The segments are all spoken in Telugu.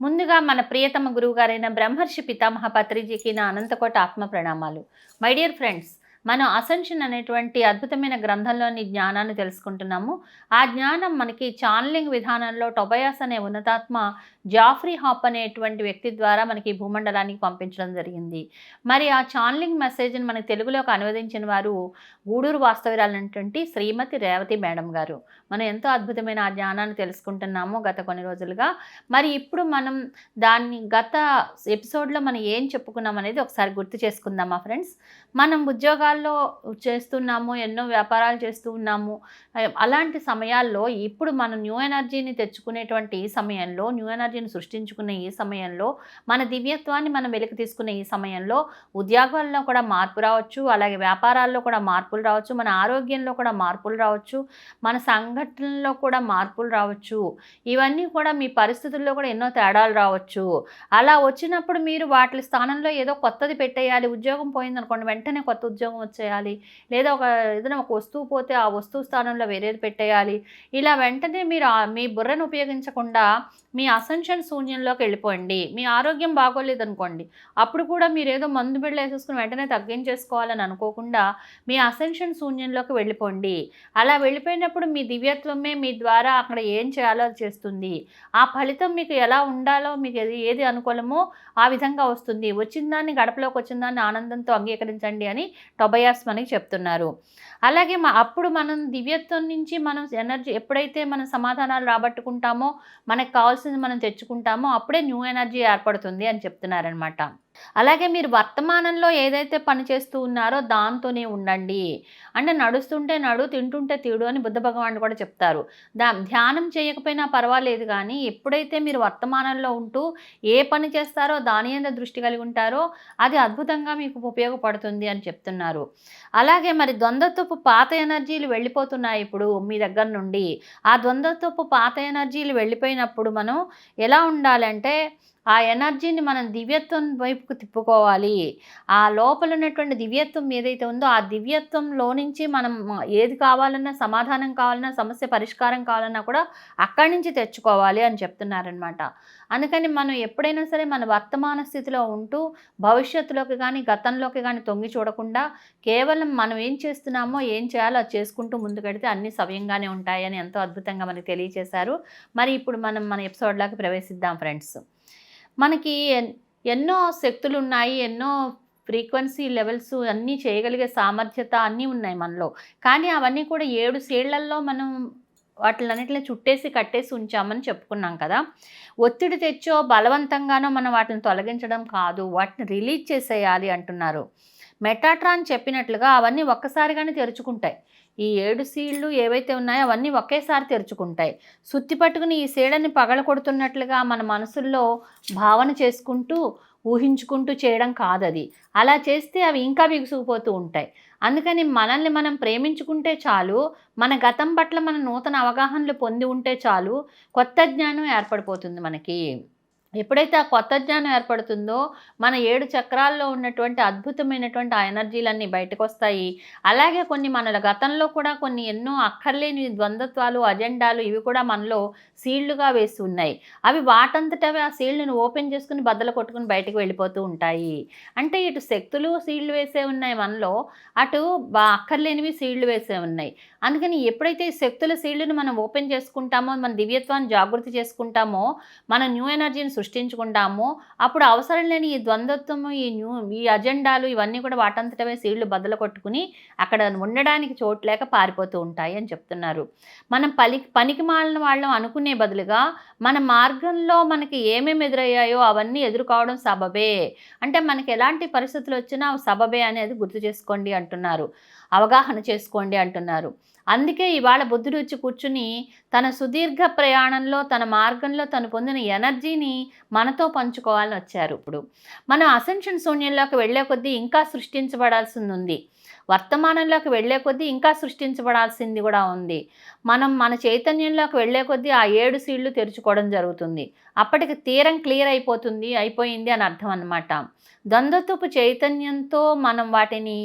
ముందుగా మన ప్రియతమ గురువుగారైన బ్రహ్మర్షి పితామహ పత్రిజీకి నా అనంతకోట ఆత్మ ప్రణామాలు. మై డియర్ ఫ్రెండ్స్ మనం అసెన్షన్ అనేటువంటి అద్భుతమైన గ్రంథంలోని జ్ఞానాన్ని తెలుసుకుంటున్నాము. ఆ జ్ఞానం మనకి ఛానలింగ్ విధానంలో టొబయాస్ అనే ఉన్నతాత్మ జాఫ్రీ హాప్ అనేటువంటి వ్యక్తి ద్వారా మనకి భూమండలానికి పంపించడం జరిగింది. మరి ఆ ఛానలింగ్ మెసేజ్ని మనకి తెలుగులోకి అనువదించిన వారు గూడూరు వాస్తవ్యాలైనటువంటి శ్రీమతి రేవతి మేడం గారు. మనం ఎంతో అద్భుతమైన ఆ జ్ఞానాన్ని తెలుసుకుంటున్నాము గత కొన్ని రోజులుగా. మరి ఇప్పుడు మనం దాన్ని గత ఎపిసోడ్లో మనం ఏం చెప్పుకున్నాం అనేది ఒకసారి గుర్తు చేసుకుందామా ఫ్రెండ్స్. మనం ఉద్యోగాల్లో చేస్తున్నాము ఎన్నో వ్యాపారాలు చేస్తూ ఉన్నాము. అలాంటి సమయాల్లో ఇప్పుడు మనం న్యూ ఎనర్జీని తెచ్చుకునేటువంటి ఈ సమయంలో న్యూ ఎనర్జీని సృష్టించుకునే ఈ సమయంలో మన దివ్యత్వాన్ని మనం వెలికి తీసుకునే ఈ సమయంలో ఉద్యోగాల్లో కూడా మార్పు రావచ్చు అలాగే వ్యాపారాల్లో కూడా మార్పులు రావచ్చు మన ఆరోగ్యంలో కూడా మార్పులు రావచ్చు మన సంఘటనలో కూడా మార్పులు రావచ్చు. ఇవన్నీ కూడా మీ పరిస్థితుల్లో కూడా ఎన్నో తేడాలు రావచ్చు. అలా వచ్చినప్పుడు మీరు వాటి స్థానంలో ఏదో కొత్తది పెట్టేయాలి ఉద్యోగం పోయిందనుకోండి వెంటనే కొత్త ఉద్యోగం వచ్చేయాలి లేదా ఒక ఏదైనా ఒక వస్తువు పోతే ఆ వస్తువు స్థానంలో వేరేది పెట్టేయాలి. ఇలా వెంటనే మీరు మీ బుర్రను ఉపయోగించకుండా మీ అసెన్షన్ శూన్యంలోకి వెళ్ళిపోండి. మీ ఆరోగ్యం బాగోలేదు అనుకోండి అప్పుడు కూడా మీరు ఏదో మందు బిళ్ళ వేసేసుకుని వెంటనే తగ్గించేసుకోవాలని అనుకోకుండా మీ అసెన్షన్ శూన్యంలోకి వెళ్ళిపోండి. అలా వెళ్ళిపోయినప్పుడు మీ దివ్యత్వమే మీ ద్వారా అక్కడ ఏం చేయాలో చేస్తుంది. ఆ ఫలితం మీకు ఎలా ఉండాలో మీకు ఏది ఏది అనుకూలమో ఆ విధంగా వస్తుంది. వచ్చిన దాన్ని గడపలోకి వచ్చిన దాన్ని ఆనందంతో అంగీకరించండి అని టొబయాస్ మనకి చెప్తున్నారు. అలాగే మా అప్పుడు మనం దివ్యత్వం నుంచి మనం ఎనర్జీ ఎప్పుడైతే మనం సమాధానాలు రాబట్టుకుంటామో మనకు కావాల్సింది మనం తెచ్చుకుంటామో అప్పుడే న్యూ ఎనర్జీ ఏర్పడుతుంది అని చెప్తున్నారనమాట అలాగే మీరు వర్తమానంలో ఏదైతే పని చేస్తూ ఉన్నారో దాంతోనే ఉండండి. అంటే నడుస్తుంటే నడు తింటుంటే తీడు అని బుద్ధ భగవానుడు కూడా చెప్తారు. దా ధ్యానం చేయకపోయినా పర్వాలేదు కానీ ఎప్పుడైతే మీరు వర్తమానంలో ఉంటూ ఏ పని చేస్తారో దాని మీద దృష్టి కలిగి ఉంటారో అది అద్భుతంగా మీకు ఉపయోగపడుతుంది అని చెప్తున్నారు. అలాగే మరి ద్వంద్వత్వపు పాత ఎనర్జీలు వెళ్ళిపోతున్నాయి ఇప్పుడు మీ దగ్గర నుండి. ఆ ద్వంద్వత్వపు పాత ఎనర్జీలు వెళ్ళిపోయినప్పుడు మనం ఎలా ఉండాలంటే ఆ ఎనర్జీని మనం దివ్యత్వం వైపుకు తిప్పుకోవాలి. ఆ లోపల ఉన్నటువంటి దివ్యత్వం ఏదైతే ఉందో ఆ దివ్యత్వంలో నుంచి మనం ఏది కావాలన్నా సమాధానం కావాలన్నా సమస్య పరిష్కారం కావాలన్నా కూడా అక్కడి నుంచి తెచ్చుకోవాలి అని చెప్తున్నారనమాట అందుకని మనం ఎప్పుడైనా సరే మన వర్తమాన స్థితిలో ఉంటూ భవిష్యత్తులోకి కానీ గతంలోకి కానీ తొంగి చూడకుండా కేవలం మనం ఏం చేస్తున్నామో ఏం చేయాలో అది చేసుకుంటూ ముందుకెడితే అన్ని సవ్యంగానే ఉంటాయని ఎంతో అద్భుతంగా మనకు తెలియజేశారు మరి ఇప్పుడు మనం మన ఎపిసోడ్లోకి ప్రవేశిద్దాం ఫ్రెండ్స్. మనకి ఎన్- ఎన్నో శక్తులు ఉన్నాయి ఎన్నో ఫ్రీక్వెన్సీ లెవెల్స్ అన్నీ చేయగలిగే సామర్థ్యత అన్నీ ఉన్నాయి మనలో. కానీ అవన్నీ కూడా ఏడు సేళ్ళల్లో మనం వాటిలన్నిటిని చుట్టేసి కట్టేసి ఉంచామని చెప్పుకున్నాం కదా. ఒత్తిడి తెచ్చో బలవంతంగానో మనం వాటిని తొలగించడం కాదు. వాటిని రిలీజ్ చేసేయాలి అంటున్నారు. మెటాట్రాన్ చెప్పినట్లుగా అవన్నీ ఒక్కసారిగానే తెరుచుకుంటాయి. ఈ ఏడు సీళ్ళు ఏవైతే ఉన్నాయో అవన్నీ ఒకేసారి తెరుచుకుంటాయి. సుత్తి పట్టుకుని ఈ సీడని పగల కొడుతున్నట్లుగా మన మనసుల్లో భావన చేసుకుంటూ ఊహించుకుంటూ చేయడం కాదది. అలా చేస్తే అవి ఇంకా బిగుసుకుపోతూ ఉంటాయి. అందుకని మనల్ని మనం ప్రేమించుకుంటే చాలు మన గతం పట్ల మన నూతన అవగాహనలు పొంది ఉంటే చాలు కొత్త జ్ఞానం ఏర్పడిపోతుంది మనకి. ఎప్పుడైతే ఆ కొత్త జ్ఞానం ఏర్పడుతుందో మన ఏడు చక్రాల్లో ఉన్నటువంటి అద్భుతమైనటువంటి ఆ ఎనర్జీలన్నీ బయటకు వస్తాయి అలాగే కొన్ని మన గతంలో కూడా కొన్ని ఎన్నో అక్కర్లేని ద్వంద్వత్వాలు అజెండాలు ఇవి కూడా మనలో సీళ్ళుగా వేసి ఉన్నాయి. అవి వాటంతటవే ఆ సీళ్ళను ఓపెన్ చేసుకుని బద్దలు కొట్టుకుని బయటకు వెళ్ళిపోతూ ఉంటాయి. అంటే ఇటు శక్తులు సీళ్ళు వేసే ఉన్నాయి మనలో అటు బా అక్కర్లేనివి సీళ్ళు వేసే ఉన్నాయి. అందుకని ఎప్పుడైతే ఈ శక్తుల సీళ్ళను మనం ఓపెన్ చేసుకుంటామో మన దివ్యత్వాన్ని జాగృతి చేసుకుంటామో మన న్యూ ఎనర్జీని సృష్టించుకుంటామో. అప్పుడు అవసరం లేని ఈ ద్వంద్వత్వము ఈ న్యూ ఈ అజెండాలు ఇవన్నీ కూడా వాటంతటవే సీళ్ళు బద్దలు కొట్టుకుని అక్కడ ఉండడానికి చోటు లేక పారిపోతూ ఉంటాయి అని చెప్తున్నారు. మనం పలి పనికి మాలిన వాళ్ళం అనుకునే బదులుగా మన మార్గంలో మనకి ఏమేమి ఎదురయ్యాయో అవన్నీ ఎదుర్కోవడం సబబే. అంటే మనకి ఎలాంటి పరిస్థితులు వచ్చినా సబబే అనేది గుర్తు చేసుకోండి అంటున్నారు. అవగాహన చేసుకోండి అంటున్నారు. అందుకే ఇవాళ బుద్ధుడు వచ్చి కూర్చుని తన సుదీర్ఘ ప్రయాణంలో తన మార్గంలో తను పొందిన ఎనర్జీని మనతో పంచుకోవాలని వచ్చారు ఇప్పుడు. మనం అసెన్షన్ శూన్యంలోకి వెళ్ళే కొద్దీ ఇంకా సృష్టించబడాల్సింది ఉంది వర్తమానంలోకి వెళ్ళే కొద్దీ ఇంకా సృష్టించబడాల్సింది కూడా ఉంది. మనం మన చైతన్యంలోకి వెళ్ళే కొద్దీ ఆ ఏడు సీళ్ళు తెరుచుకోవడం జరుగుతుంది. అప్పటికి తీరం క్లియర్ అయిపోతుంది అయిపోయింది అని అర్థం అనమాట ద్వంద్వత్వపు చైతన్యంతో మనం వాటిని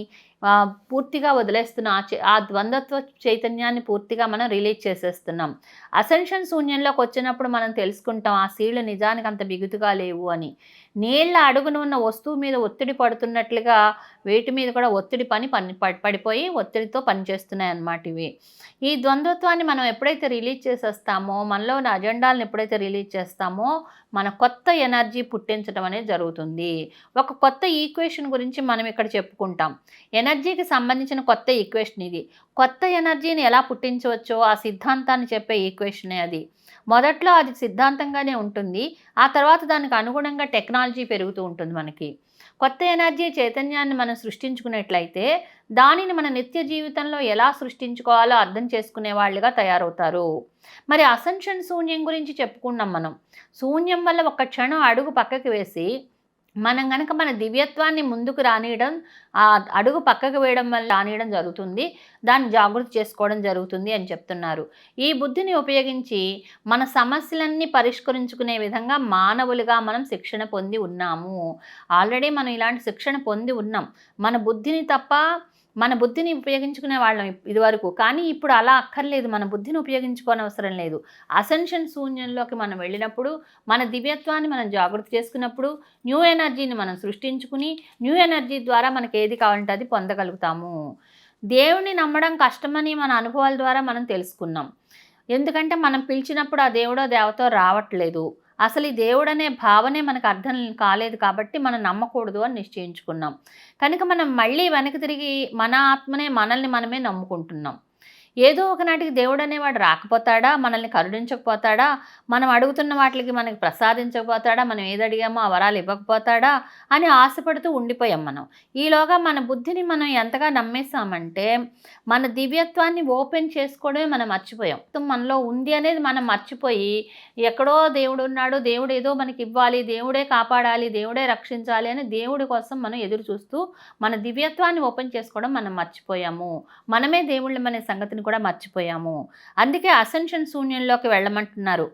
పూర్తిగా వదిలేస్తున్నాం ఆ ఆ ద్వంద్వత్వ చైతన్యాన్ని పూర్తిగా మనం రిలీజ్ చేసేస్తున్నాం. అసెన్షన్ శూన్యంలోకి వచ్చినప్పుడు మనం తెలుసుకుంటాం ఆ సీళ్ళు నిజానికి అంత బిగుతుగా లేవు అని. నీళ్ళ అడుగున ఉన్న వస్తువు మీద ఒత్తిడి పడుతున్నట్లుగా వేటి మీద కూడా ఒత్తిడి పని పని పడి- పడిపోయి ఒత్తిడితో పనిచేస్తున్నాయి అన్నమాట ఇవి. ఈ ద్వంద్వత్వాన్ని మనం ఎప్పుడైతే రిలీజ్ చేసేస్తామో మనలో ఉన్న అజెండాలను ఎప్పుడైతే రిలీజ్ చేస్తామో మన కొత్త ఎనర్జీ పుట్టించడం అనేది జరుగుతుంది. ఒక కొత్త ఈక్వేషన్ గురించి మనం ఇక్కడ చెప్పుకుంటాం. ఎనర్జీకి సంబంధించిన కొత్త ఈక్వేషన్ ఇది. కొత్త ఎనర్జీని ఎలా పుట్టించవచ్చో ఆ సిద్ధాంతాన్ని చెప్పే ఈక్వేషనే అది. మొదట్లో అది సిద్ధాంతంగానే ఉంటుంది. ఆ తర్వాత దానికి అనుగుణంగా టెక్నాలజీ పెరుగుతూ ఉంటుంది మనకి. కొత్త ఎనర్జీ చైతన్యాన్ని మనం సృష్టించుకున్నట్లయితే దానిని మన నిత్య జీవితంలో ఎలా సృష్టించుకోవాలో అర్థం చేసుకునే వాళ్ళుగా తయారవుతారు. మరి అసెన్షన్ శూన్యం గురించి చెప్పుకున్నాం మనం. శూన్యం వల్ల ఒక క్షణం అడుగు పక్కకి వేసి మనం గనక మన దివ్యత్వాన్ని ముందుకు రానియడం ఆ అడుగు పక్కకు వేయడం వల్ల రానియడం జరుగుతుంది. దాన్ని జాగృతి చేసుకోవడం జరుగుతుంది అని చెప్తున్నారు. ఈ బుద్ధిని ఉపయోగించి మన సమస్యలన్నీ పరిష్కరించుకునే విధంగా మానవులుగా మనం శిక్షణ పొంది ఉన్నాము. ఆల్రెడీ మనం ఇలాంటి శిక్షణ పొంది ఉన్నాం. మన బుద్ధిని తప్ప మన బుద్ధిని ఉపయోగించుకునే వాళ్ళం ఇదివరకు. కానీ ఇప్పుడు అలా అక్కర్లేదు. మన బుద్ధిని ఉపయోగించుకోని అవసరం లేదు. అసెన్షన్ శూన్యంలోకి మనం వెళ్ళినప్పుడు మన దివ్యత్వాన్ని మనం జాగృతి చేసుకున్నప్పుడు న్యూ ఎనర్జీని మనం సృష్టించుకుని న్యూ ఎనర్జీ ద్వారా మనకి ఏది కావాలంటే అది పొందగలుగుతాము. దేవుణ్ణి నమ్మడం కష్టమని మన అనుభవాల ద్వారా మనం తెలుసుకున్నాం. ఎందుకంటే మనం పిలిచినప్పుడు ఆ దేవుడో దేవతో రావట్లేదు. అసలు ఈ దేవుడనే భావనే మనకు అర్థం కాలేదు కాబట్టి మనం నమ్మకూడదు అని నిశ్చయించుకున్నాం. కనుక మనం మళ్ళీ వెనక్కి తిరిగి మన ఆత్మనే మనల్ని మనమే నమ్ముకుంటున్నాం. ఏదో ఒకనాటికి దేవుడు అనేవాడు రాకపోతాడా? మనల్ని కరుణించకపోతాడా? మనం అడుగుతున్న వాటికి మనకి ప్రసాదించకపోతాడా? మనం ఏది అడిగామో ఆ వరాలు ఇవ్వకపోతాడా? అని ఆశపడుతూ ఉండిపోయాం మనం. ఈలోగా మన బుద్ధిని మనం ఎంతగా నమ్మేశామంటే మన దివ్యత్వాన్ని ఓపెన్ చేసుకోవడమే మనం మర్చిపోయాం. మనలో ఉంది అనేది మనం మర్చిపోయి ఎక్కడో దేవుడు ఉన్నాడు దేవుడు ఏదో మనకి ఇవ్వాలి దేవుడే కాపాడాలి దేవుడే రక్షించాలి అని దేవుడి కోసం మనం ఎదురు చూస్తూ మన దివ్యత్వాన్ని ఓపెన్ చేసుకోవడం మనం మర్చిపోయాము. మనమే దేవుళ్ళం అనే సంగతిని కూడా మర్చిపోయాము. అందుకే అసెన్షన్ శూన్యంలోకి వెళ్ళమంటున్నారు.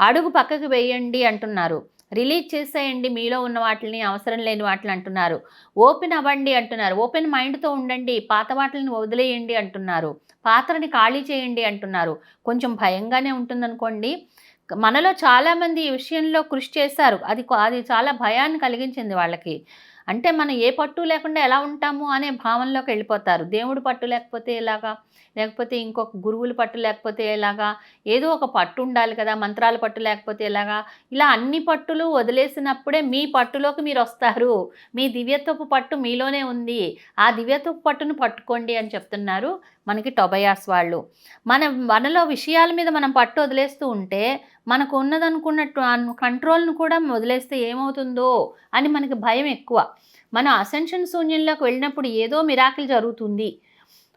అడుగు పక్కకు వేయండి అంటున్నారు. రిలీజ్ చేసేయండి మీలో ఉన్న వాటిని అవసరం లేని వాటిని అంటున్నారు. ఓపెన్ అవ్వండి అంటున్నారు. ఓపెన్ మైండ్తో ఉండండి పాత వాటిని వదిలేయండి అంటున్నారు. పాత్రని ఖాళీ చేయండి అంటున్నారు. కొంచెం భయంగానే ఉంటుందనుకోండి. మనలో చాలామంది ఈ విషయంలో కృషి చేశారు. అది అది చాలా భయాన్ని కలిగించింది వాళ్ళకి. అంటే మనం ఏ పట్టు లేకుండా ఎలా ఉంటాము అనే భావనలోకి వెళ్ళిపోతారు. దేవుడు పట్టు లేకపోతే ఎలాగా? లేకపోతే ఇంకొక గురువుల పట్టు లేకపోతే ఎలాగా? ఏదో ఒక పట్టు ఉండాలి కదా మంత్రాల పట్టు లేకపోతే ఎలాగా? ఇలా అన్ని పట్టులు వదిలేసినప్పుడే మీ పట్టులోకి మీరు వస్తారు. మీ దివ్యత్వపు పట్టు మీలోనే ఉంది. ఆ దివ్యత్వపు పట్టును పట్టుకోండి అని చెప్తున్నారు మనకి టొబయాస్ వాళ్ళు. మన మనలో విషయాల మీద మనం పట్టు వదిలేస్తూ ఉంటే మనకు ఉన్నదనుకున్నట్టు కంట్రోల్ను కూడా వదిలేస్తే ఏమవుతుందో అని మనకి భయం ఎక్కువ. మన అసెన్షన్ శూన్యంలోకి వెళ్ళినప్పుడు ఏదో మిరాకిల్ జరుగుతుంది.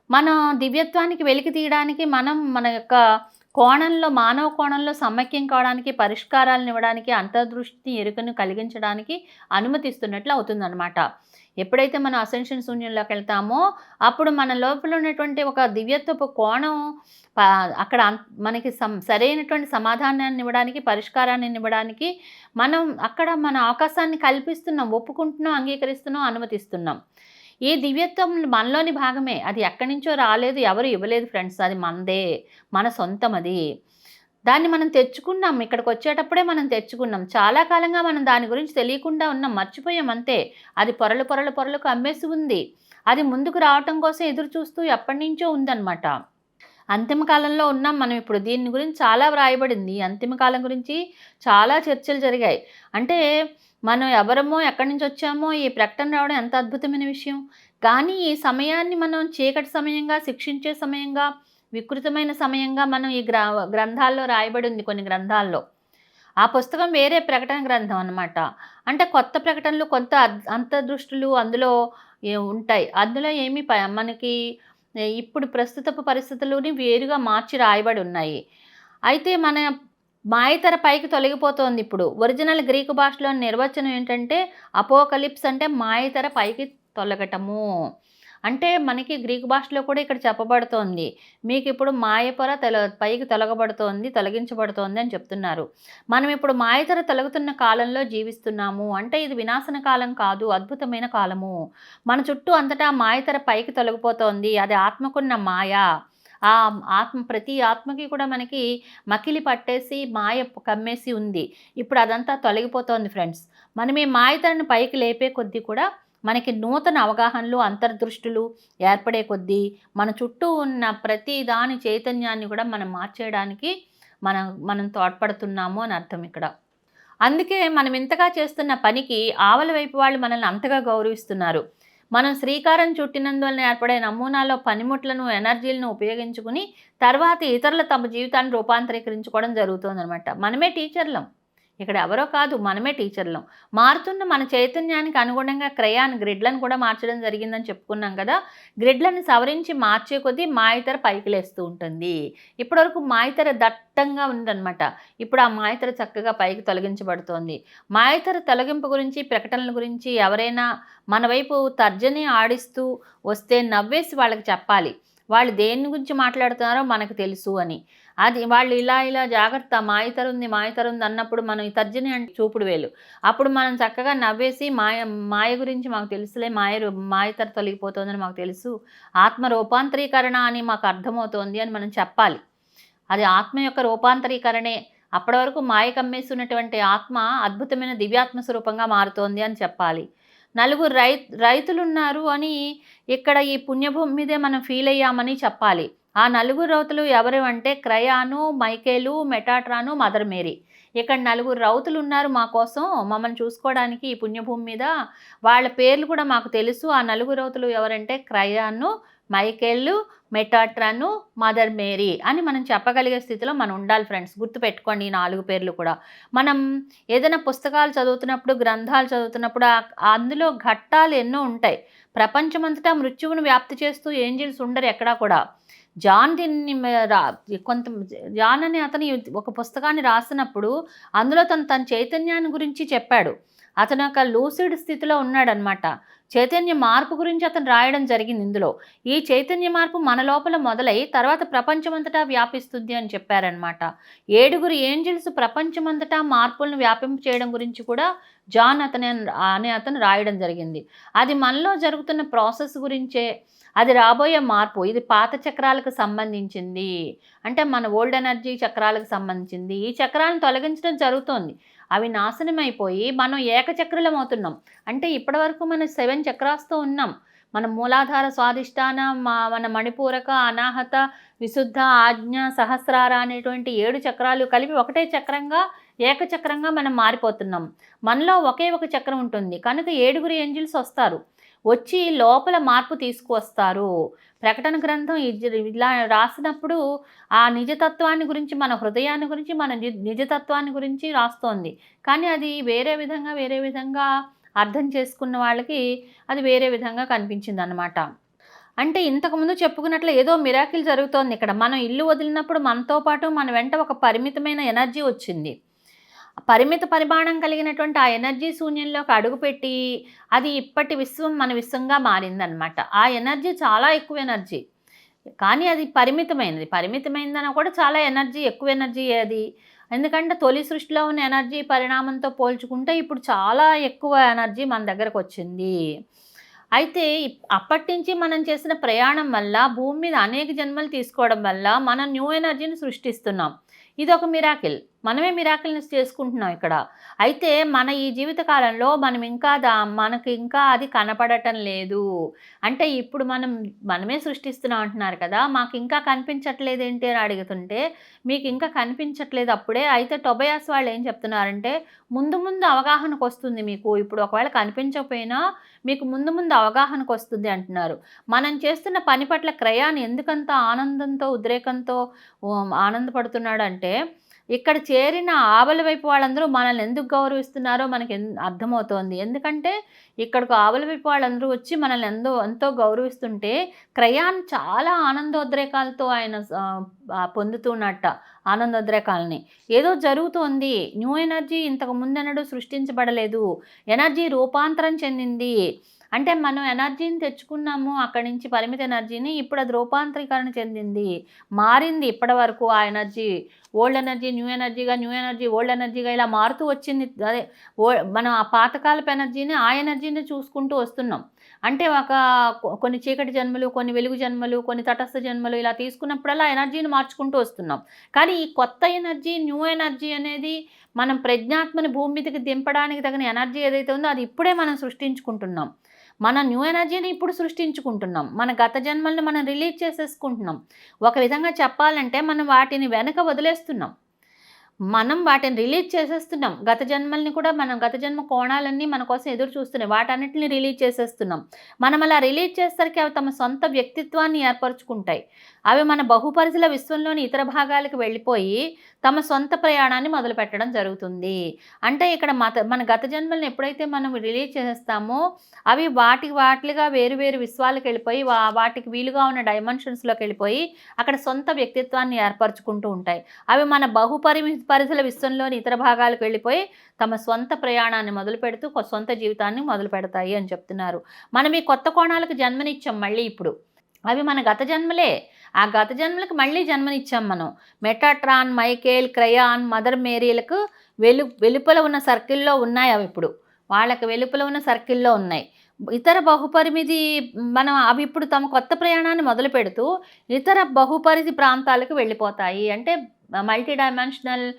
మన దివ్యత్వానికి వెలికి తీయడానికి మనం మన యొక్క కోణంలో మానవ కోణంలో సమైక్యం కావడానికి పరిష్కారాలను ఇవ్వడానికి అంతర్దృష్టిని ఎరుకను కలిగించడానికి అనుమతిస్తున్నట్లు అవుతుందన్నమాట. ఎప్పుడైతే మనం అసెన్షన్ శూన్యంలోకి వెళ్తామో అప్పుడు మన లోపల ఉన్నటువంటి ఒక దివ్యత్వపు కోణం అక్కడ మనకి సం సరైనటువంటి సమాధానాన్ని ఇవ్వడానికి పరిష్కారాన్ని ఇవ్వడానికి మనం అక్కడ మన అవకాశాన్ని కల్పిస్తున్నాం ఒప్పుకుంటున్నాం అంగీకరిస్తున్నాం అనుమతిస్తున్నాం. ఈ దివ్యత్వం మనలోని భాగమే. అది ఎక్కడి నుంచో రాలేదు ఎవరు ఇవ్వలేదు ఫ్రెండ్స్. అది మనదే మన సొంతం అది దాన్ని మనం తెచ్చుకున్నాం ఇక్కడికి వచ్చేటప్పుడే మనం తెచ్చుకున్నాం. చాలా కాలంగా మనం దాని గురించి తెలియకుండా ఉన్నాం మర్చిపోయాం అంతే. అది పొరలు పొరలు పొరలకు అమ్మేసి ఉంది. అది ముందుకు రావటం కోసం ఎదురు చూస్తూ ఎప్పటి నుంచో ఉందన్నమాట. అంతిమ కాలంలో ఉన్నాం మనం ఇప్పుడు. దీని గురించి చాలా వ్రాయబడింది. ఈ అంతిమ కాలం గురించి చాలా చర్చలు జరిగాయి. అంటే మనం ఎవరమో ఎక్కడి నుంచి వచ్చామో ఈ ప్రకటన రావడం ఎంత అద్భుతమైన విషయం. కానీ ఈ సమయాన్ని మనం చీకటి సమయంగా శిక్షించే సమయంగా వికృతమైన సమయంగా మనం ఈ గ్ర గ్రంథాల్లో రాయబడి ఉంది కొన్ని గ్రంథాల్లో. ఆ పుస్తకం వేరే ప్రకటన గ్రంథం అనమాట అంటే కొత్త ప్రకటనలు కొంత అంతర్దృష్టులు అందులో ఏ- ఉంటాయి. అందులో ఏమి ప- మనకి ఇప్పుడు ప్రస్తుతపు పరిస్థితులని వేరుగా మార్చి రాయబడి ఉన్నాయి. అయితే మన మాయతర పైకి తొలగిపోతోంది ఇప్పుడు. ఒరిజినల్ గ్రీకు భాషలో నిర్వచనం ఏంటంటే అపోకలిప్స్ అంటే మాయతర పైకి తొలగటము. అంటే మనకి గ్రీకు భాషలో కూడా ఇక్కడ చెప్పబడుతోంది. మీకు ఇప్పుడు మాయపొర తొల పైకి తొలగబడుతోంది తొలగించబడుతోంది అని చెప్తున్నారు. మనం ఇప్పుడు మాయతర తొలగుతున్న కాలంలో జీవిస్తున్నాము. అంటే ఇది వినాశన కాలం కాదు అద్భుతమైన కాలము. మన చుట్టూ అంతటా మాయతర పైకి తొలగిపోతోంది. అది ఆత్మకున్న మాయ. ఆ ఆత్మ ప్రతి ఆత్మకి కూడా మనకి మకిలి పట్టేసి మాయ కమ్మేసి ఉంది. ఇప్పుడు అదంతా తొలగిపోతోంది ఫ్రెండ్స్. మనం ఈ మాయతరను పైకి లేపే కొద్దీ కూడా మనకి నూతన అవగాహనలు అంతర్దృష్టులు ఏర్పడే కొద్దీ మన చుట్టూ ఉన్న ప్రతి దాని చైతన్యాన్ని కూడా మనం మార్చేయడానికి మనం మనం తోడ్పడుతున్నాము అని అర్థం ఇక్కడ. అందుకే మనం ఇంతగా చేస్తున్న పనికి ఆవల వైపు వాళ్ళు మనల్ని అంతగా గౌరవిస్తున్నారు. మనం శ్రీకారం చుట్టినందువలన ఏర్పడే నమూనాలో పనిముట్లను ఎనర్జీలను ఉపయోగించుకుని తర్వాత ఇతరుల తమ జీవితాన్ని రూపాంతరీకరించుకోవడం జరుగుతుందన్నమాట. మనమే టీచర్లం. ఇక్కడ ఎవరో కాదు మనమే టీచర్లం. మారుతున్న మన చైతన్యానికి అనుగుణంగా క్రయాన్ గ్రిడ్లను కూడా మార్చడం జరిగిందని చెప్పుకున్నాం కదా. గ్రిడ్లను సవరించి మార్చే కొద్దీ మాయితర పైకి లేస్తూ ఉంటుంది. ఇప్పటివరకు మాయితర దట్టంగా ఉందన్నమాట. ఇప్పుడు ఆ మాయితర చక్కగా పైకి తొలగించబడుతోంది. మాయితర తొలగింపు గురించి ప్రకటనల గురించి ఎవరైనా మన వైపు తర్జని ఆడిస్తూ వస్తే నవ్వేసి వాళ్ళకి చెప్పాలి. వాళ్ళు దేని గురించి మాట్లాడుతున్నారో మనకు తెలుసు అని. అది వాళ్ళు ఇలా ఇలా జాగ్రత్త మాయతరుంది ఉంది ఉంది అన్నప్పుడు మనం ఈ తర్జని అంటే చూపుడు వేలు. అప్పుడు మనం చక్కగా నవ్వేసి మాయ మాయ గురించి మాకు తెలుసులే మాయ మాయతర తొలగిపోతుందని మాకు తెలుసు. ఆత్మ రూపాంతరీకరణ అని మాకు అర్థమవుతోంది అని మనం చెప్పాలి. అది ఆత్మ యొక్క రూపాంతరీకరణే. అప్పటి వరకు మాయ కమ్మేస్తున్నటువంటి ఆత్మ అద్భుతమైన దివ్యాత్మ స్వరూపంగా మారుతోంది అని చెప్పాలి. నలుగురు రై రైతులు ఉన్నారు అని ఇక్కడ ఈ పుణ్యభూమి మీదే మనం ఫీల్ అయ్యామని చెప్పాలి. ఆ నలుగురు రౌతులు ఎవరు అంటే Kryon Michael Metatron Mother Mary. ఇక్కడ నలుగురు రౌతులు ఉన్నారు మా కోసం. మమ్మల్ని చూసుకోవడానికి ఈ పుణ్యభూమి మీద. వాళ్ళ పేర్లు కూడా మాకు తెలుసు. ఆ నలుగురు రౌతులు ఎవరంటే క్రయాను మైకేళ్ళు మెటాట్రాను మదర్ మేరీ అని మనం చెప్పగలిగే స్థితిలో మనం ఉండాలి ఫ్రెండ్స్. గుర్తుపెట్టుకోండి ఈ నాలుగు పేర్లు కూడా. మనం ఏదైనా పుస్తకాలు చదువుతున్నప్పుడు గ్రంథాలు చదువుతున్నప్పుడు అందులో ఘట్టాలు ఎన్నో ఉంటాయి. ప్రపంచమంతటా మృత్యువును వ్యాప్తి చేస్తూ ఏంజిల్స్ ఉండరు ఎక్కడా కూడా. జాన్ దీన్ని రా- కొంత జాన్ అనే అతను ఒక పుస్తకాన్ని రాసినప్పుడు అందులో తను తన చైతన్యాన్ని గురించి చెప్పాడు. అతను ఒక లూసిడ్ స్థితిలో ఉన్నాడనమాట చైతన్య మార్పు గురించి అతను రాయడం జరిగింది ఇందులో. ఈ చైతన్య మార్పు మన లోపల మొదలై తర్వాత ప్రపంచమంతటా వ్యాపిస్తుంది అని చెప్పారనమాట ఏడుగురు ఏంజిల్స్ ప్రపంచమంతటా మార్పులను వ్యాపింప చేయడం గురించి కూడా జాన్ అతనే అనే అతను రాయడం జరిగింది. అది మనలో జరుగుతున్న ప్రాసెస్ గురించే. అది రాబోయే మార్పు. ఇది పాత చక్రాలకు సంబంధించింది. అంటే మన ఓల్డ్ ఎనర్జీ చక్రాలకు సంబంధించింది. ఈ చక్రాలను తొలగించడం జరుగుతోంది. అవి నాశనం అయిపోయి మనం ఏకచక్రులం అవుతున్నాం అంటే ఇప్పటివరకు మనం సెవెన్ చక్రాస్తో ఉన్నాం. మన మూలాధార స్వాధిష్టాన మా మన మణిపూరక అనాహత విశుద్ధ ఆజ్ఞ సహస్రార అనేటువంటి ఏడు చక్రాలు కలిపి ఒకటే చక్రంగా ఏకచక్రంగా మనం మారిపోతున్నాం. మనలో ఒకే ఒక చక్రం ఉంటుంది. కనుక ఏడుగురు ఏంజిల్స్ వస్తారు. వచ్చి లోపల మార్పు తీసుకువస్తారు. ప్రకటన గ్రంథం ఇలా రాసినప్పుడు ఆ నిజతత్వాన్ని గురించి మన హృదయాన్ని గురించి మన ని- నిజతత్వాన్ని గురించి రాస్తోంది. కానీ అది వేరే విధంగా వేరే విధంగా అర్థం చేసుకున్న వాళ్ళకి అది వేరే విధంగా కనిపించింది అనమాట అంటే ఇంతకుముందు చెప్పుకున్నట్లు ఏదో మిరాకిల్ జరుగుతోంది. ఇక్కడ మనం ఇల్లు వదిలినప్పుడు మనతో పాటు మన వెంట ఒక పరిమితమైన ఎనర్జీ వచ్చింది. పరిమిత పరిమాణం కలిగినటువంటి ఆ ఎనర్జీ శూన్యంలోకి అడుగుపెట్టి అది ఇప్పటి విశ్వం మన విశ్వంగా మారిందనమాట ఆ ఎనర్జీ చాలా ఎక్కువ ఎనర్జీ. కానీ అది పరిమితమైనది. పరిమితమైందని కూడా చాలా ఎనర్జీ ఎక్కువ ఎనర్జీ అది. ఎందుకంటే తొలి సృష్టిలో ఉన్న ఎనర్జీ పరిణామంతో పోల్చుకుంటే ఇప్పుడు చాలా ఎక్కువ ఎనర్జీ మన దగ్గరకు వచ్చింది. అయితే ఇప్- అప్పటి నుంచి మనం చేసిన ప్రయాణం వల్ల భూమి మీద అనేక జన్మలు తీసుకోవడం వల్ల మనం న్యూ ఎనర్జీని సృష్టిస్తున్నాం. ఇది ఒక మిరాకిల్. మనమే మిరాకిల్ని చేసుకుంటున్నాం ఇక్కడ. అయితే మన ఈ జీవితకాలంలో మనం ఇంకా దా మనకి ఇంకా అది కనపడటం లేదు. అంటే ఇప్పుడు మనం మనమే సృష్టిస్తున్నాం అంటున్నారు కదా మాకు ఇంకా కనిపించట్లేదు ఏంటి అని అడుగుతుంటే మీకు ఇంకా కనిపించట్లేదు. అప్పుడే అయితే టొబయాస్ వాళ్ళు ఏం చెప్తున్నారంటే ముందు ముందు అవగాహనకు వస్తుంది మీకు. ఇప్పుడు ఒకవేళ కనిపించకపోయినా మీకు ముందు ముందు అవగాహనకు వస్తుంది అంటున్నారు. మనం చేస్తున్న పని పట్ల క్రయాన్ని ఎందుకంత ఆనందంతో ఉద్రేకంతో ఆనందపడుతున్నాడంటే ఆనందపడుతున్నాడు అంటే ఇక్కడ చేరిన ఆవల వైపు వాళ్ళందరూ మనల్ని ఎందుకు గౌరవిస్తున్నారో మనకి అర్థమవుతోంది. ఎందుకంటే ఇక్కడికి ఆవల వైపు వాళ్ళందరూ వచ్చి మనల్ని ఎంతో ఎంతో గౌరవిస్తుంటే క్రయాన్ చాలా ఆనందోద్రేకాలతో ఆయన పొందుతున్నట్ట ఆనందోద్రేకాలని. ఏదో జరుగుతోంది. న్యూ ఎనర్జీ ఇంతకు ముందెన్నడూ సృష్టించబడలేదు. ఎనర్జీ రూపాంతరం చెందింది. అంటే మనం ఎనర్జీని తెచ్చుకున్నాము అక్కడి నుంచి పరిమిత ఎనర్జీని ఇప్పుడు అది రూపాంతరీకరణ చెందింది. మారింది ఇప్పటి వరకు ఆ ఎనర్జీ. ఓల్డ్ ఎనర్జీ న్యూ ఎనర్జీగా న్యూ ఎనర్జీ ఓల్డ్ ఎనర్జీగా ఇలా మారుతూ వచ్చింది. అదే ఓ మనం ఆ పాతకాలపు ఎనర్జీని ఆ ఎనర్జీని చూసుకుంటూ వస్తున్నాం. అంటే ఒక కొన్ని చీకటి జన్మలు కొన్ని వెలుగు జన్మలు కొన్ని తటస్థ జన్మలు ఇలా తీసుకున్నప్పుడల్లా ఎనర్జీని మార్చుకుంటూ వస్తున్నాం. కానీ ఈ కొత్త ఎనర్జీ న్యూ ఎనర్జీ అనేది మనం ప్రజ్ఞాత్మని భూమి మీదకి దింపడానికి తగిన ఎనర్జీ ఏదైతే ఉందో అది ఇప్పుడే మనం సృష్టించుకుంటున్నాం. మన న్యూ ఎనర్జీని ఇప్పుడు సృష్టించుకుంటున్నాం. మన గత జన్మల్ని మనం రిలీజ్ చేసేసుకుంటున్నాం. ఒక విధంగా చెప్పాలంటే మనం వాటిని వెనక వదిలేస్తున్నాం. మనం వాటిని రిలీజ్ చేసేస్తున్నాం. గత జన్మల్ని కూడా మనం గత జన్మ కోణాలన్నీ మన కోసం ఎదురు చూస్తున్నాయి. వాటన్నిటిని రిలీజ్ చేసేస్తున్నాం. మనం అలా రిలీజ్ చేసరికి అవి తమ సొంత వ్యక్తిత్వాన్ని ఏర్పరచుకుంటాయి. అవి మన బహుపరిధిల విశ్వంలోని ఇతర భాగాలకు వెళ్ళిపోయి తమ సొంత ప్రయాణాన్ని మొదలు పెట్టడం జరుగుతుంది. అంటే ఇక్కడ మత మన గత జన్మలను ఎప్పుడైతే మనం రిలీజ్ చేస్తామో అవి వాటికి వాటిగా వేరు వేరు విశ్వాలకు వెళ్ళిపోయి వాటికి వీలుగా ఉన్న డైమెన్షన్స్లోకి వెళ్ళిపోయి అక్కడ సొంత వ్యక్తిత్వాన్ని ఏర్పరచుకుంటూ ఉంటాయి. అవి మన బహుపరిమి పరిధిల విశ్వంలోని ఇతర భాగాలకు వెళ్ళిపోయి తమ సొంత ప్రయాణాన్ని మొదలు పెడుతూ సొంత జీవితాన్ని మొదలు పెడతాయి అని చెప్తున్నారు. మనం ఈ కొత్త కోణాలకు జన్మనిచ్చాం మళ్ళీ ఇప్పుడు. అవి మన గత జన్మలే. ఆ గత జన్మలకు మళ్ళీ జన్మనిచ్చాం మనం. మెటాట్రాన్ మైకేల్ క్రయాన్ మదర్ మేరీలకు వెలు వెలుపల ఉన్న సర్కిల్లో ఉన్నాయి అవి ఇప్పుడు. వాళ్ళకి వెలుపల ఉన్న సర్కిల్లో ఉన్నాయి. ఇతర బహుపరిమితి మనం అవి ఇప్పుడు తమ కొత్త ప్రయాణాన్ని మొదలు పెడుతూ ఇతర బహుపరిధి ప్రాంతాలకు వెళ్ళిపోతాయి. అంటే మల్టీ డైమెన్షనల్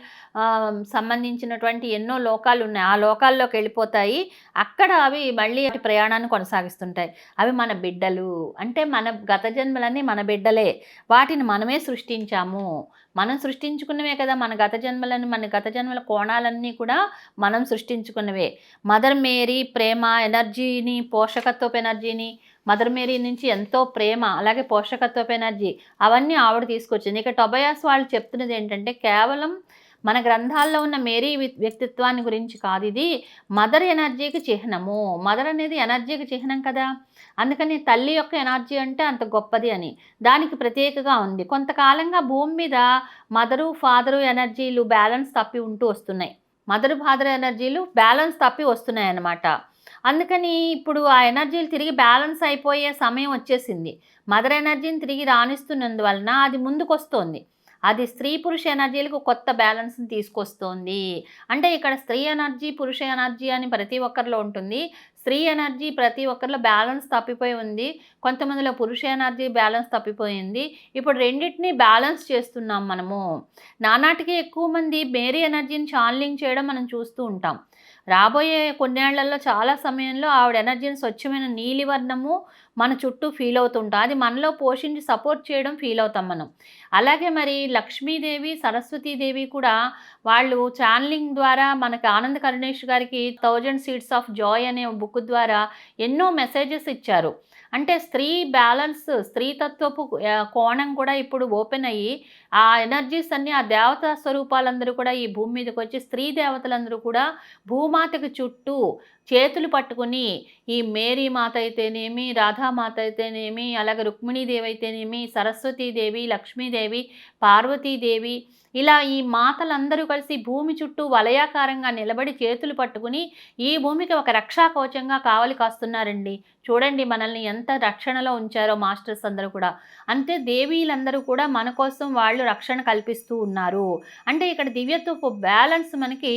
సంబంధించినటువంటి ఎన్నో లోకాలు ఉన్నాయి. ఆ లోకాల్లోకి వెళ్ళిపోతాయి. అక్కడ అవి మళ్ళీ అటు ప్రయాణాన్ని కొనసాగిస్తుంటాయి. అవి మన బిడ్డలు. అంటే మన గత జన్మలన్నీ మన బిడ్డలే. వాటిని మనమే సృష్టించాము. మనం సృష్టించుకున్నవే కదా మన గత జన్మలని. మన గత జన్మల కోణాలన్నీ కూడా మనం సృష్టించుకున్నవే. మదర్ మేరీ ప్రేమ ఎనర్జీని పోషకత్వపు ఎనర్జీని మదర్ మేరీ నుంచి ఎంతో ప్రేమ అలాగే పోషకత్వపు ఎనర్జీ అవన్నీ ఆవిడ తీసుకొచ్చింది. ఇక టొబయాస్ వాళ్ళు చెప్తున్నది ఏంటంటే కేవలం మన గ్రంథాల్లో ఉన్న మేరీ వ్యక్తిత్వాన్ని గురించి కాదు ఇది. మదర్ ఎనర్జీకి చిహ్నము. మదర్ అనేది ఎనర్జీకి చిహ్నం కదా. అందుకని తల్లి యొక్క ఎనర్జీ అంటే అంత గొప్పది అని. దానికి ప్రత్యేకగా ఉంది. కొంతకాలంగా భూమి మీద మదరు ఫాదరు ఎనర్జీలు బ్యాలెన్స్ తప్పి ఉంటూ వస్తున్నాయి. మదరు ఫాదర్ ఎనర్జీలు బ్యాలెన్స్ తప్పి వస్తున్నాయి అన్నమాట అందుకని ఇప్పుడు ఆ ఎనర్జీలు తిరిగి బ్యాలెన్స్ అయిపోయే సమయం వచ్చేసింది. మదర్ ఎనర్జీని తిరిగి రాణిస్తున్నందువలన అది ముందుకొస్తోంది. అది స్త్రీ పురుష ఎనర్జీలకు కొత్త బ్యాలెన్స్ని తీసుకొస్తోంది. అంటే ఇక్కడ స్త్రీ ఎనర్జీ పురుష ఎనర్జీ అని ప్రతి ఒక్కరిలో ఉంటుంది. స్త్రీ ఎనర్జీ ప్రతి ఒక్కరిలో బ్యాలెన్స్ తప్పిపోయి ఉంది. కొంతమందిలో పురుష ఎనర్జీ బ్యాలెన్స్ తప్పిపోయింది ఇప్పుడు రెండింటినీ బ్యాలెన్స్ చేస్తున్నాం మనము. నానాటికి ఎక్కువ మంది మేరీ ఎనర్జీని ఛానలింగ్ చేయడం మనం చూస్తూ ఉంటాం. రాబోయే కొన్నేళ్ళలో చాలా సమయంలో ఆవిడ ఎనర్జీని స్వచ్ఛమైన నీలివర్ణము మన చుట్టూ ఫీల్ అవుతుంటాం. అది మనలో పోషించి సపోర్ట్ చేయడం ఫీల్ అవుతాం మనం. అలాగే మరి లక్ష్మీదేవి సరస్వతీదేవి కూడా వాళ్ళు ఛానలింగ్ ద్వారా మనకి ఆనంద్ కరుణేష్ గారికి థౌజండ్ సీడ్స్ ఆఫ్ జాయ్ అనే బుక్ ద్వారా ఎన్నో మెసేజెస్ ఇచ్చారు. అంటే స్త్రీ బ్యాలెన్స్ స్త్రీతత్వపు కోణం కూడా ఇప్పుడు ఓపెన్ అయ్యి ఆ ఎనర్జీస్ అన్నీ ఆ దేవతా స్వరూపాలందరూ కూడా ఈ భూమి మీదకి వచ్చి స్త్రీ దేవతలందరూ కూడా భూమాతకు చుట్టూ చేతులు పట్టుకుని ఈ మేరీ మాత అయితేనేమి రాధామాత అయితేనేమి అలాగే రుక్మిణీదేవి అయితేనేమి సరస్వతీదేవి లక్ష్మీదేవి పార్వతీదేవి ఇలా ఈ మాతలందరూ కలిసి భూమి చుట్టూ వలయాకారంగా నిలబడి చేతులు పట్టుకుని ఈ భూమికి ఒక రక్షా కవచంగా కావలి కాస్తున్నారండి. చూడండి మనల్ని ఎంత రక్షణలో ఉంచారో మాస్టర్స్ అందరూ కూడా. అంతే దేవీలందరూ కూడా మన కోసం వాళ్ళు రక్షణ కల్పిస్తూ ఉన్నారు. అంటే ఇక్కడ దివ్యత్వపు బ్యాలెన్స్ మనకి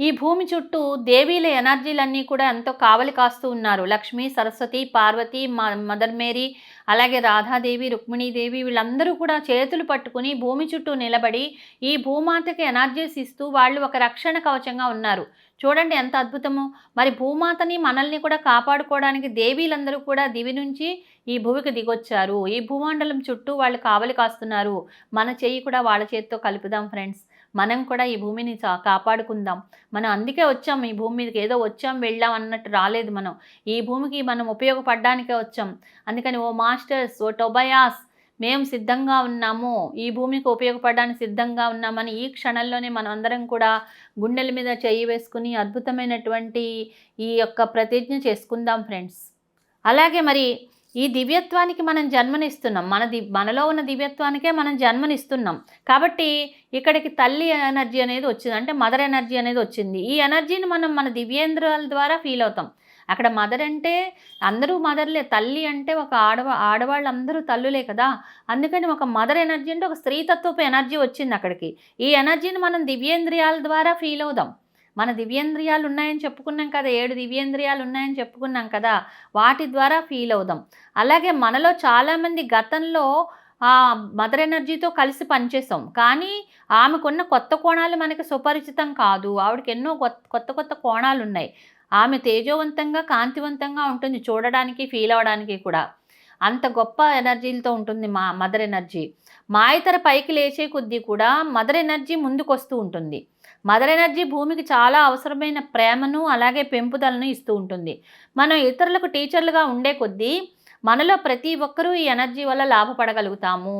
ఈ భూమి చుట్టూ దేవీల ఎనర్జీలన్నీ కూడా ఎంతో కావలి కాస్తూ ఉన్నారు. లక్ష్మి సరస్వతి పార్వతి మ- మదర్ మేరీ అలాగే రాధాదేవి రుక్మిణీదేవి వీళ్ళందరూ కూడా చేతులు పట్టుకుని భూమి చుట్టూ నిలబడి ఈ భూమాతకి ఎనర్జీస్ ఇస్తూ వాళ్ళు ఒక రక్షణ కవచంగా ఉన్నారు. చూడండి ఎంత అద్భుతము. మరి భూమాతని మనల్ని కూడా కాపాడుకోవడానికి దేవీలందరూ కూడా దివి నుంచి ఈ భూమికి దిగొచ్చారు. ఈ భూమండలం చుట్టూ వాళ్ళు కావలి కాస్తున్నారు. మన చెయ్యి కూడా వాళ్ళ చేతితో కలుపుదాం ఫ్రెండ్స్. మనం కూడా ఈ భూమిని చా- కాపాడుకుందాం. మనం అందుకే వచ్చాం. ఈ భూమి మీదకి ఏదో వచ్చాం వెళ్ళాం అన్నట్టు రాలేదు మనం. ఈ భూమికి మనం ఉపయోగపడడానికే వచ్చాం. అందుకని ఓ మాస్టర్స్ ఓ టొబయాస్ మేము సిద్ధంగా ఉన్నాము ఈ భూమికి ఉపయోగపడడానికి సిద్ధంగా ఉన్నామని ఈ క్షణంలోనే మనం అందరం కూడా గుండెల మీద చేయి వేసుకుని అద్భుతమైనటువంటి ఈ యొక్క ప్రతిజ్ఞ చేసుకుందాం ఫ్రెండ్స్. అలాగే మరి ఈ దివ్యత్వానికి మనం జన్మనిస్తున్నాం. మన ది మనలో ఉన్న దివ్యత్వానికే మనం జన్మనిస్తున్నాం. కాబట్టి ఇక్కడికి తల్లి ఎనర్జీ అనేది వచ్చింది. అంటే మదర్ ఎనర్జీ అనేది వచ్చింది. ఈ ఎనర్జీని మనం మన దివ్యేంద్రాల ద్వారా ఫీల్ అవుతాం. అక్కడ మదర్ అంటే అందరూ మదర్లే తల్లి అంటే ఒక ఆడవా ఆడవాళ్ళందరూ తల్లులే కదా. అందుకని ఒక మదర్ ఎనర్జీ అంటే ఒక స్త్రీతత్వపు ఎనర్జీ వచ్చింది అక్కడికి. ఈ ఎనర్జీని మనం దివ్యేంద్రియాల ద్వారా ఫీల్ అవుదాం. మన దివ్యేంద్రియాలు ఉన్నాయని చెప్పుకున్నాం కదా. ఏడు దివ్యేంద్రియాలు ఉన్నాయని చెప్పుకున్నాం కదా. వాటి ద్వారా ఫీల్ అవుదాం. అలాగే మనలో చాలామంది గతంలో ఆ మదర్ ఎనర్జీతో కలిసి పనిచేసాం కానీ ఆమెకున్న కొత్త కోణాలు మనకి సుపరిచితం కాదు. ఆవిడకి ఎన్నో కొత్త కొత్త కొత్త కోణాలు ఉన్నాయి ఆమె తేజోవంతంగా కాంతివంతంగా ఉంటుంది చూడడానికి ఫీల్ అవ్వడానికి కూడా. అంత గొప్ప ఎనర్జీలతో ఉంటుంది మా మదర్ ఎనర్జీ. మా ఇతర పైకి లేచే కొద్దీ కూడా మదర్ ఎనర్జీ ముందుకు వస్తూ ఉంటుంది. మదర్ ఎనర్జీ భూమికి చాలా అవసరమైన ప్రేమను అలాగే పెంపుదలను ఇస్తూ ఉంటుంది. మనం ఇతరులకు టీచర్లుగా ఉండే కొద్దీ మనలో ప్రతి ఒక్కరూ ఈ ఎనర్జీ వల్ల లాభపడగలుగుతాము.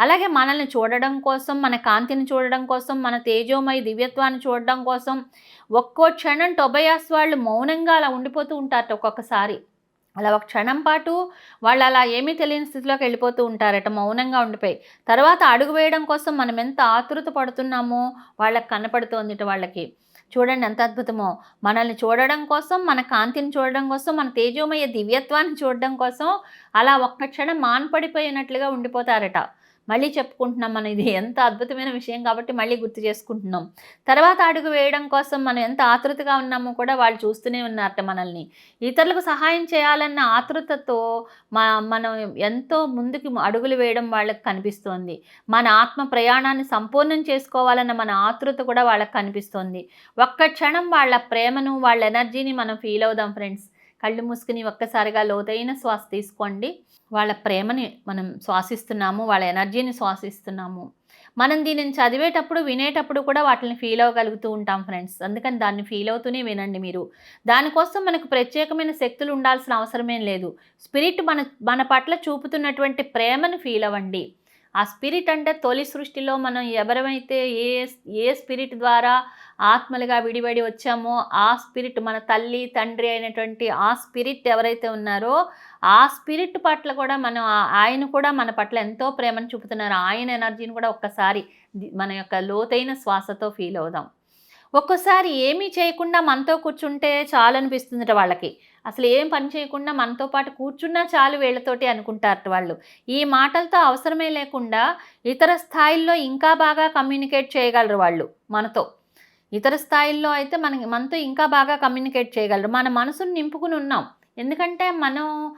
అలాగే మనల్ని చూడడం కోసం మన కాంతిని చూడడం కోసం మన తేజోమయ దివ్యత్వాన్ని చూడడం కోసం ఒక్కో క్షణం టొబయాస్ వాళ్ళు మౌనంగా అలా ఉండిపోతూ ఉంటారట ఒక్కొక్కసారి. అలా ఒక క్షణం పాటు వాళ్ళు అలా ఏమీ తెలియని స్థితిలోకి వెళ్ళిపోతూ ఉంటారట మౌనంగా ఉండిపోయి. తర్వాత అడుగు వేయడం కోసం మనం ఎంత ఆతురత పడుతున్నామో వాళ్ళకి కనపడుతోంది వాళ్ళకి. చూడండి ఎంత అద్భుతమో. మనల్ని చూడడం కోసం మన కాంతిని చూడడం కోసం మన తేజోమయ దివ్యత్వాన్ని చూడడం కోసం అలా ఒక్క క్షణం మాన్పడిపోయినట్లుగా ఉండిపోతారట. మళ్ళీ చెప్పుకుంటున్నాం మనం ఇది ఎంత అద్భుతమైన విషయం కాబట్టి మళ్ళీ గుర్తు చేసుకుంటున్నాం. తర్వాత అడుగు వేయడం కోసం మనం ఎంత ఆతృతగా ఉన్నామో కూడా వాళ్ళు చూస్తూనే ఉన్నారట మనల్ని. ఇతరులకు సహాయం చేయాలన్న ఆతృతతో మా మనం ఎంతో ముందుకు అడుగులు వేయడం వాళ్ళకి కనిపిస్తోంది. మన ఆత్మ ప్రయాణాన్ని సంపూర్ణం చేసుకోవాలన్న మన ఆతృత కూడా వాళ్ళకి కనిపిస్తోంది. ఒక్క క్షణం వాళ్ళ ప్రేమను వాళ్ళ ఎనర్జీని మనం ఫీల్ అవుదాం ఫ్రెండ్స్. కళ్ళు మూసుకుని ఒక్కసారిగా లోతైన శ్వాస తీసుకోండి. వాళ్ళ ప్రేమని మనం శ్వాసిస్తున్నాము వాళ్ళ ఎనర్జీని శ్వాసిస్తున్నాము. మనం దీనిని చదివేటప్పుడు వినేటప్పుడు కూడా వాటిని ఫీల్ అవ్వగలుగుతూ ఉంటాం ఫ్రెండ్స్. అందుకని దాన్ని ఫీల్ అవుతూనే వినండి మీరు. దానికోసం మనకు ప్రత్యేకమైన శక్తులు ఉండాల్సిన అవసరమేం లేదు. స్పిరిట్ మన మన పట్ల చూపుతున్నటువంటి ప్రేమను ఫీల్ అవ్వండి. ఆ స్పిరిట్ అంటే తొలి సృష్టిలో మనం ఎవరైతే ఏ ఏ స్పిరిట్ ద్వారా ఆత్మలుగా విడివడి వచ్చామో ఆ స్పిరిట్ మన తల్లి తండ్రి అయినటువంటి ఆ స్పిరిట్ ఎవరైతే ఉన్నారో ఆ స్పిరిట్ పట్ల కూడా మనం ఆయన కూడా మన పట్ల ఎంతో ప్రేమను చూపుతున్నారు. ఆయన ఎనర్జీని కూడా ఒక్కసారి మన యొక్క లోతైన శ్వాసతో ఫీల్ అవుదాం. ఒక్కోసారి ఏమీ చేయకుండా మనతో కూర్చుంటే చాలనిపిస్తుందట వాళ్ళకి. అసలు ఏం పని చేయకుండా మనతో పాటు కూర్చున్నా చాలు వీళ్ళతోటి అనుకుంటారు వాళ్ళు. ఈ మాటలతో అవసరమే లేకుండా ఇతర స్థాయిల్లో ఇంకా బాగా కమ్యూనికేట్ చేయగలరు వాళ్ళు మనతో. ఇతర స్థాయిల్లో అయితే మన మనతో ఇంకా బాగా కమ్యూనికేట్ చేయగలరు. మన మనసును నింపుకుని ఉన్నాం. ఎందుకంటే మనం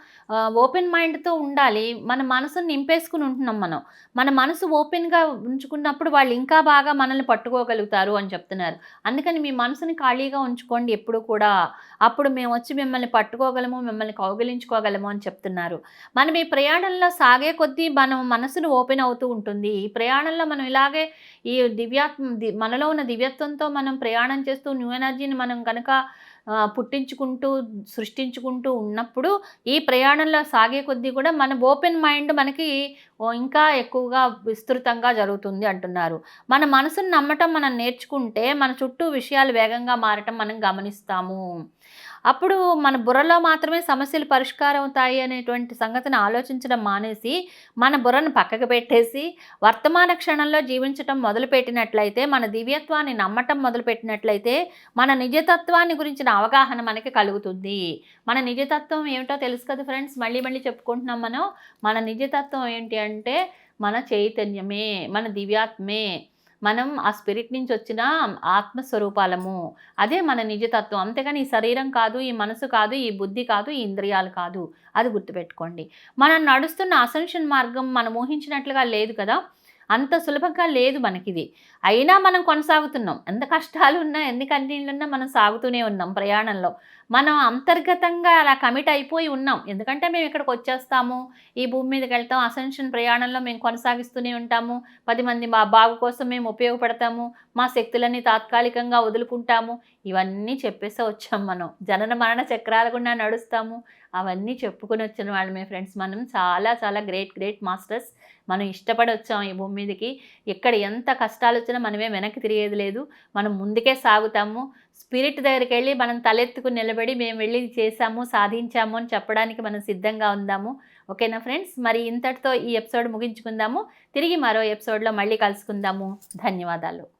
ఓపెన్ మైండ్తో ఉండాలి. మన మనసును నింపేసుకుని ఉంటున్నాం మనం. మన మనసు ఓపెన్గా ఉంచుకున్నప్పుడు వాళ్ళు ఇంకా బాగా మనల్ని పట్టుకోగలుగుతారు అని చెప్తున్నారు. అందుకని మీ మనసుని ఖాళీగా ఉంచుకోండి ఎప్పుడు కూడా. అప్పుడు మేము వచ్చి మిమ్మల్ని పట్టుకోగలము మిమ్మల్ని కౌగిలించుకోగలము అని చెప్తున్నారు. మనం ఈ ప్రయాణంలో సాగే కొద్దీ మనం మనసును ఓపెన్ అవుతూ ఉంటుంది. ఈ ప్రయాణంలో మనం ఇలాగే ఈ దివ్యాత్మ ది- మనలో ఉన్న దివ్యత్వంతో మనం ప్రయాణం చేస్తూ న్యూ ఎనర్జీని మనం కనుక పుట్టించుకుంటూ సృష్టించుకుంటూ ఉన్నప్పుడు ఈ ప్రయాణంలో సాగే కొద్దీ కూడా మన ఓపెన్ మైండ్ మనకి ఇంకా ఎక్కువగా విస్తృతంగా జరుగుతుంది అంటున్నారు. మన మనసును నమ్మటం మనం నేర్చుకుంటే మన చుట్టూ విషయాలు వేగంగా మారటం మనం గమనిస్తాము. అప్పుడు మన బుర్రలో మాత్రమే సమస్యలు పరిష్కారం అవుతాయి అనేటువంటి సంగతిని ఆలోచించడం మానేసి మన బుర్రను పక్కకు పెట్టేసి వర్తమాన క్షణంలో జీవించటం మొదలుపెట్టినట్లయితే మన దివ్యత్వాన్ని నమ్మటం మొదలుపెట్టినట్లయితే మన నిజతత్వాన్ని గురించిన అవగాహన మనకి కలుగుతుంది. మన నిజతత్వం ఏమిటో తెలుసు కదా ఫ్రెండ్స్ మళ్ళీ మళ్ళీ చెప్పుకుంటున్నాం మనం. మన నిజతత్వం ఏంటి అంటే మన చైతన్యమే మన దివ్యాత్మే. మనం ఆ స్పిరిట్ నుంచి వచ్చిన ఆత్మస్వరూపాలము. అదే మన నిజతత్వం. అంతేగాని ఈ శరీరం కాదు ఈ మనసు కాదు ఈ బుద్ధి కాదు ఈ ఇంద్రియాలు కాదు. అది గుర్తుపెట్టుకోండి. మనం నడుస్తున్న అసెన్షన్ మార్గం మనం ఊహించినట్లుగా లేదు కదా? అంత సులభంగా లేదు మనకిది. అయినా మనం కొనసాగుతున్నాం. ఎంత కష్టాలు ఉన్నా ఎన్ని కన్నీళ్ళు ఉన్నా మనం సాగుతూనే ఉన్నాం ప్రయాణంలో. మనం అంతర్గతంగా అలా కమిట్ అయిపోయి ఉన్నాం. ఎందుకంటే మేము ఇక్కడికి వచ్చేస్తాము. ఈ భూమి మీదకి వెళ్తాం. అసెన్షన్ ప్రయాణంలో మేము కొనసాగిస్తూనే ఉంటాము. పది మంది మా బాగు కోసం మేము ఉపయోగపడతాము. మా శక్తులన్నీ తాత్కాలికంగా వదులుకుంటాము. ఇవన్నీ చెప్పేసే వచ్చాం మనం. జనన మరణ చక్రాల గుండా నడుస్తాము. అవన్నీ చెప్పుకొని వచ్చిన వాళ్ళమే ఫ్రెండ్స్. మనం చాలా చాలా గ్రేట్ గ్రేట్ మాస్టర్స్. మనం ఇష్టపడి వచ్చాం ఈ భూమి మీదకి. ఎక్కడ ఎంత కష్టాలు వచ్చినా మనమే వెనక్కి తిరిగేది లేదు. మనం ముందుకే సాగుతాము. స్పిరిట్ దగ్గరికి వెళ్ళి మనం తలెత్తుకుని నిలబడి మేము వెళ్ళి చేసాము చేశాము సాధించాము అని చెప్పడానికి మనం సిద్ధంగా ఉందాము. ఓకేనా ఫ్రెండ్స్? మరి ఇంతటితో ఈ ఎపిసోడ్ ముగించుకుందాము. తిరిగి మరో ఎపిసోడ్లో మళ్ళీ కలుసుకుందాము. ధన్యవాదాలు.